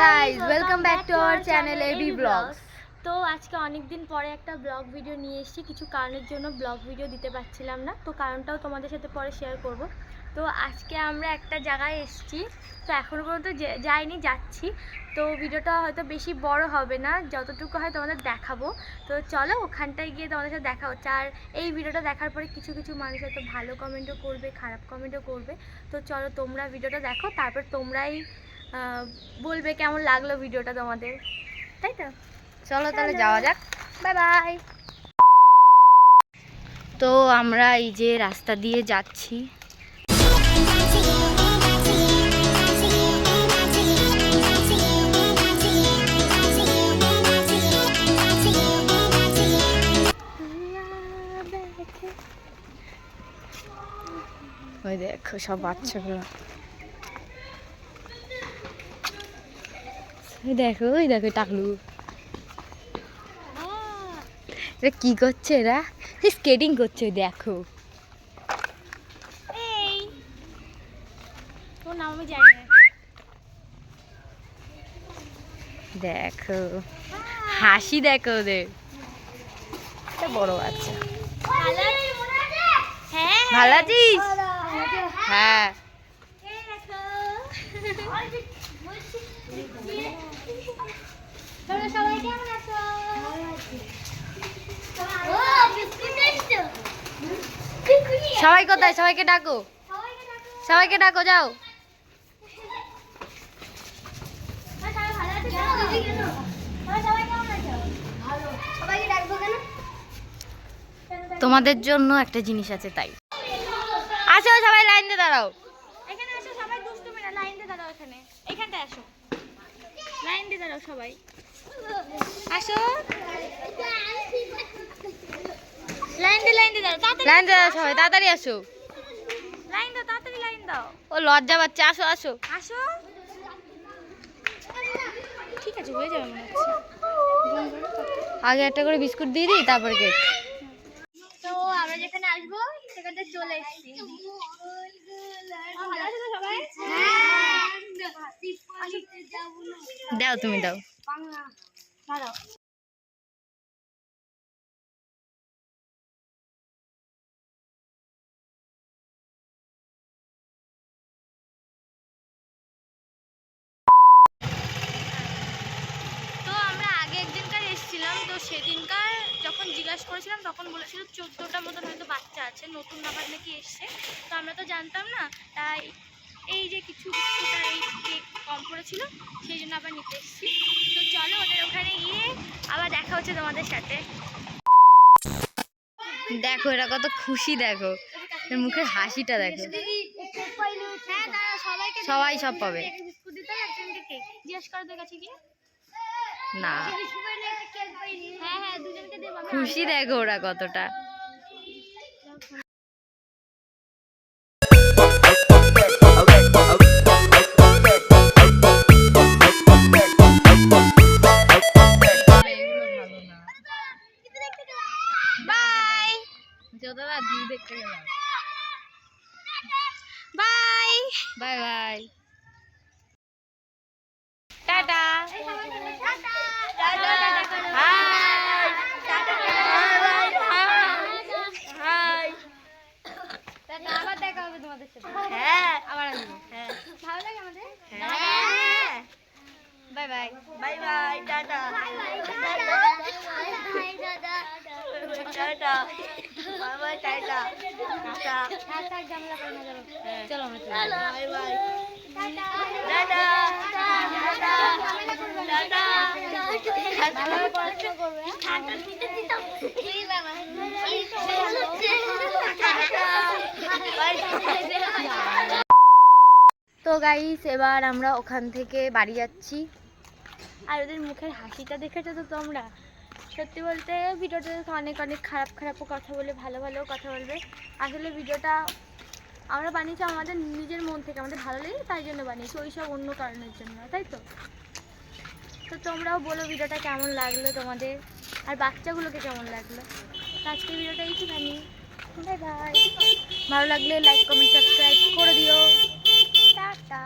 Guys welcome back to our channel AB blogs তো আজকে অনেক দিন পরে একটা ব্লগ ভিডিও নিয়ে এসেছি। কিছু কারণের জন্য ব্লগ ভিডিও দিতে পারছিলাম না। তো কারণটাও তোমাদের সাথে পরে শেয়ার করব। তো আজকে আমরা একটা জায়গায় এসেছি। তো এখনও পর্যন্ত যাইনি যাচ্ছি। তো ভিডিওটা হয়তো বেশি বড় হবে না। যতটুকু হয় তোমাদের দেখাবো। তো চলো ওখানটায় গিয়ে তোমাদের সাথে দেখা হচ্ছে। আর এই ভিডিওটা দেখার পরে কিছু কিছু মানুষ হয়তো ভালো কমেন্টও করবে খারাপ কমেন্টও করবে। তো চলো তোমরা ভিডিওটা দেখো। তারপর তোমরাই বলবে কেমন লাগল ভিডিওটা তোমাদের? তাই তো? চলো তাহলে যাওয়া যাক। বাই বাই তো আমরা এই যে রাস্তা দিয়ে যাচ্ছি। ওই দেখো সব বাচ্চাগুলো। দেখো ওই দেখো টাকলু। এরা কি করছে এরা? স্কেটিং করছে দেখো। দেখো হাসি দেখো ওদের। বড় বাচ্চা। ভালো আছিস হ্যাঁ ভালো আছিস হ্যাঁ তোমরা সবাই কেমন আছো ও বিস্কুট এসছো সবাই কোথায়? সবাইকে ডাকো। সবাইকে ডাকো, যাও। তোমাদের জন্য একটা জিনিস আছে, তাই। আসো, সবাই লাইন দিয়ে দাঁড়াও। এখানে আসো, সবাই দুষ্টুমি না, লাইন দিয়ে দাঁড়াও এখানে। এখানটায় আসো। লাইন দিয়ে দাঁড়াও সবাই। আসো। লাইন দাঁড়াও সবাই তাড়াতাড়ি আসো। লাইন দাও তাড়াতাড়ি লাইন দাও। ও লজ্জা বাচ্চা আসো আসো। আসো। ঠিক আছে হয়ে যাবে মনে হচ্ছে। আগে একটা করে বিস্কুট দিয়ে দিই তারপরে কেক। তো আমরা যেখানে আসব সেখানটা চলে এসেছি। ভালো আছো তো সবাই? দাও তুমি দাও দাঁড়াও তো আমরা আগে একদিনকার এসেছিলাম তো সেদিনকার যখন জিজ্ঞাসা করেছিলাম তখন বলেছিল চোদ্দোটা মতন হয়তো বাচ্চা আছে নতুন আবার নাকি এসছে। তো আমরা তো জানতাম না তাই এই যে কিছু বিস্কুট আর এই কেক কম পড়েছিল সেই জন্য আবার নিতে এসেছি। তো চলো ওদের ওখানে গিয়ে আবার দেখা হচ্ছে তোমাদের সাথে। দেখো এরা কত খুশি দেখো। মুখের হাসিটা দেখো। হ্যাঁ সবাই সব পাবে। জিজ্ঞেস করো তোর কাছে গিয়ে। না। খুশি দেখো ওরা কতটা। ভিউ দেখতে গেলাম। বাই বাই বাই টাটা হাই হাই আবার দেখা হবে তোমাদের সাথে হ্যাঁ আবার আসব হ্যাঁ ভালো লাগে আমাদের হ্যাঁ বাই বাই বাই বাই টাটা টাটা বাই বাই টাটা টাটা চলো আমরা চলে যাই। বাই বাই টাটা টাটা টাটা পড়াশোনা করবে তো গাইস এবার আমরা ওখান থেকে বাড়ি যাচ্ছি। আর ওদের মুখের হাসিটা দেখেছ তো তোমরা। সত্যি বলতে ভিডিওটা অনেক অনেক খারাপ খারাপও কথা বলে, ভালো ভালো কথা বলবে। আসলে ভিডিওটা আমরা বানিয়েছি আমাদের নিজের মন থেকে, আমাদের ভালো লেগে তাই জন্য বানিয়েছি ওই সব অন্য কারণের জন্য, তাই তো? তো তোমরাও বলো ভিডিওটা কেমন লাগল তোমাদের, আর বাচ্চাগুলোকে কেমন লাগল? আজকে ভিডিওটা এইটুখানি। Bye bye. ভালো লাগলে লাইক কমেন্ট সাবস্ক্রাইব করে দিও। টাটা।